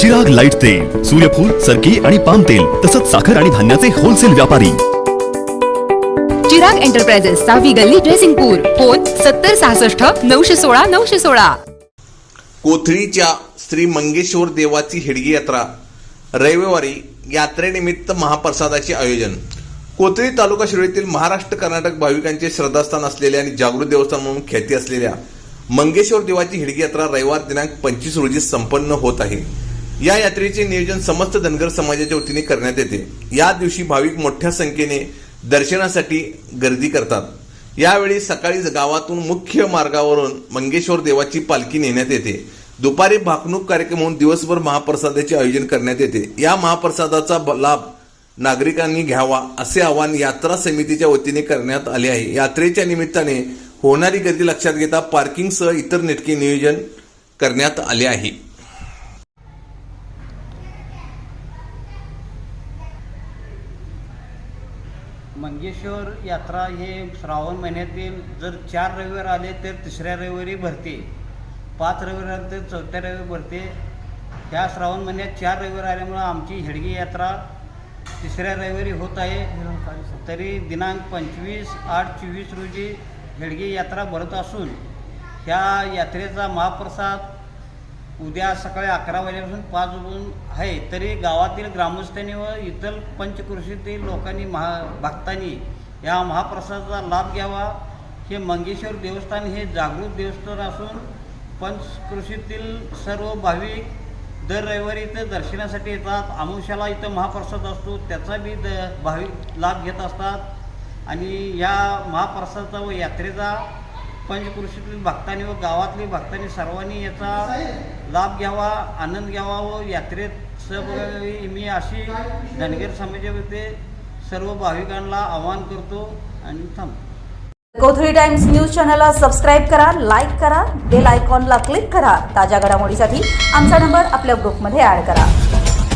Chirag light तेल सूर्यफूल सरकी आणि पाम तेल तसंच साखर आणि धान्याचे होलसेल व्यापारी. चिराग एंटरप्राइजेस सहावी गल्ली ड्रेसिंगपूर फोन सत्तर सहासष्ट नऊशे सोळा नऊशे सोळा. कोथळीच्या श्री मंगेश्वर देवाची हेडगी यात्रा रविवारी यात्रेनिमित्त महाप्रसादाचे आयोजन. कोथळी तालुका शिरोळीतील महाराष्ट्र कर्नाटक भाविकांचे श्रद्धास्थान असलेले आणि जागृत देवस्थान म्हणून ख्याती असलेल्या मंगेश्वर देवाची हिडगी यात्रा रविवार दिनांक पंचवीस रोजी संपन्न होत आहे. या यात्रेचे नियोजन समस्त धनगर समाजाच्या वतीने करण्यात येते. या दिवशी भाविक मोठ्या संख्येने दर्शनासाठी गर्दी करतात. यावेळी सकाळी गावातून मुख्य मार्गावरून मंगेश्वर देवाची पालखी नेण्यात येते. दुपारी भाकणूक कार्यक्रम होऊन दिवसभर महाप्रसादाचे आयोजन करण्यात येते. या महाप्रसादाचा लाभ नागरिकांनी घ्यावा असे आवाहन यात्रा समितीच्या वतीने करण्यात आले आहे. यात्रेच्या निमित्ताने होणारी गर्दी लक्षात घेता पार्किंगसह इतर नेटके नियोजन करण्यात आले आहे. मंगेश्वर यात्रा हे श्रावण महिन्यातील जर चार रविवार आले तर तिसऱ्या रविवारी भरते. पाच रविवार आले तर चौथ्या रविवारी भरते. ह्या श्रावण महिन्यात चार रविवार आल्यामुळं आमची हेडगी यात्रा तिसऱ्या रविवारी होत आहे. तरी दिनांक पंचवीस आठ चोवीस रोजी हेडगी यात्रा भरत असून ह्या यात्रेचा महाप्रसाद उद्या सकाळी अकरा वाजेपासून पाच वाजून आहे. तरी गावातील ग्रामस्थांनी व इतर पंचकृषीतील लोकांनी महा भक्तांनी या महाप्रसादाचा लाभ घ्यावा. हे मंगेश्वर देवस्थान हे जागृत देवस्थान असून पंचकृषीतील सर्व भाविक दर रविवारी इथं दर्शनासाठी येतात. आमुष्याला इथं महाप्रसाद असतो. त्याचा बी द भाविक लाभ घेत असतात. आणि या महाप्रसादाचा व यात्रेचा पंचकृषीतील भक्तांनी व गावातली भक्तांनी सर्वांनी याचा लाभ घ्यावा आनंद घ्यावा व यात्रेत सहभागी मी अशी धनगर समाजामध्ये सर्व भाविकांना आवाहन करतो आणि थांबतो. कोथळी टाइम्स न्यूज चॅनलला सबस्क्राईब करा लाईक करा बेल आयकॉनला क्लिक करा. ताज्या घडामोडीसाठी आमचा नंबर आपल्या ग्रुपमध्ये ॲड करा.